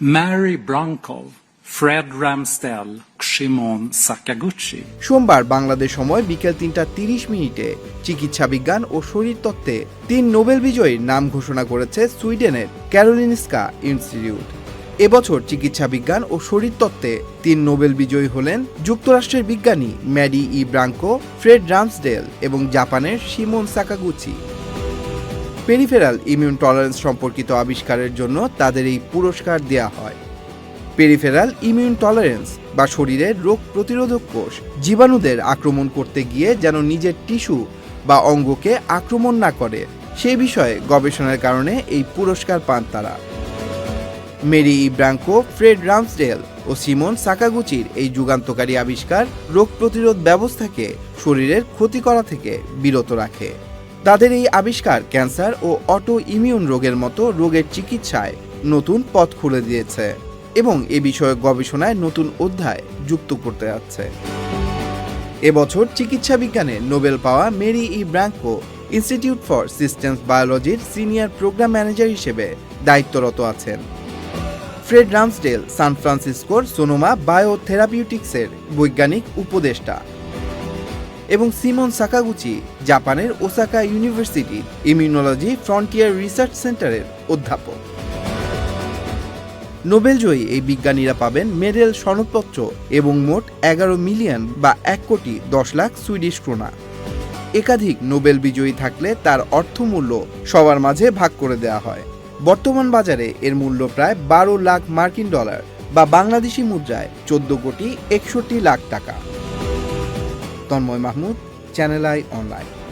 Mary Bronkov, Fred Ramsdell, Shimon Sakaguchi. সোমবার বাংলাদেশ সময় বিকেল তিনটা তিরিশ মিনিটে চিকিৎসা বিজ্ঞান ও শরীরতত্ত্বে তিন নোবেল বিজয়ীর নাম ঘোষণা করেছে সুইডেনের ক্যারোলিনস্কা ইনস্টিটিউট এবছর চিকিৎসা বিজ্ঞান ও শরীরতত্ত্বে তিন নোবেল বিজয়ী হলেন যুক্তরাষ্ট্রের বিজ্ঞানী Mary E Brunkow Fred Ramsdell এবং জাপানের Shimon Sakaguchi peripheral immune tolerance সম্পর্কিত আবিষ্কারের জন্য তাদের এই পুরস্কার দেয়া হয়। পেরিফেরাল ইমিউন টলারেন্স বা শরীরের রোগ প্রতিরোধক কোষ জীবাণুদের আক্রমণ করতে গিয়ে যেন নিজের টিস্যু বা অঙ্গকে আক্রমণ না করে, সে বিষয়ে গবেষণার কারণে এই পুরস্কার পান তারা। Mary E Brunkow, Fred Ramsdell ও সিমন সাকাগুচির এই যুগান্তকারী আবিষ্কার রোগ প্রতিরোধ ব্যবস্থাকে শরীরের ক্ষতি করা থেকে বিরত রাখে। তাদের এই আবিষ্কার ক্যান্সার ও অটো ইমিউন রোগের মতো রোগের চিকিৎসায় নতুন পথ খুলে দিয়েছে এবং এ বিষয়ে গবেষণায় নতুন অধ্যায় যুক্ত করতে যাচ্ছে। এবছর চিকিৎসা বিজ্ঞানে নোবেল পাওয়া Mary E Brunkow Institute for Systems বায়োলজির senior program manager হিসেবে দায়িত্বরত আছেন। ফ্রেড রামসডেল, সান ফ্রান্সিসকোর সোনোমা বায়োথেরাপিউটিক্সের বৈজ্ঞানিক উপদেষ্টা। এবং সিমন সাকাগুচি, জাপানের Osaka University immunology frontier research সেন্টারের অধ্যাপক। নোবেলজয়ী এই বিজ্ঞানীরা পাবেন মেডেল সনদপত্র এবং মোট এগারো মিলিয়ন বা এক কোটি দশ লাখ সুইডিশ ক্রোনা। একাধিক নোবেল বিজয়ী থাকলে তার অর্থমূল্য সবার মাঝে ভাগ করে দেওয়া হয়। বর্তমান বাজারে এর মূল্য প্রায় বারো লাখ মার্কিন ডলার বা বাংলাদেশি মুদ্রায় চোদ্দ কোটি একষট্টি লাখ টাকা। Tanmoy Mahmud channel I online.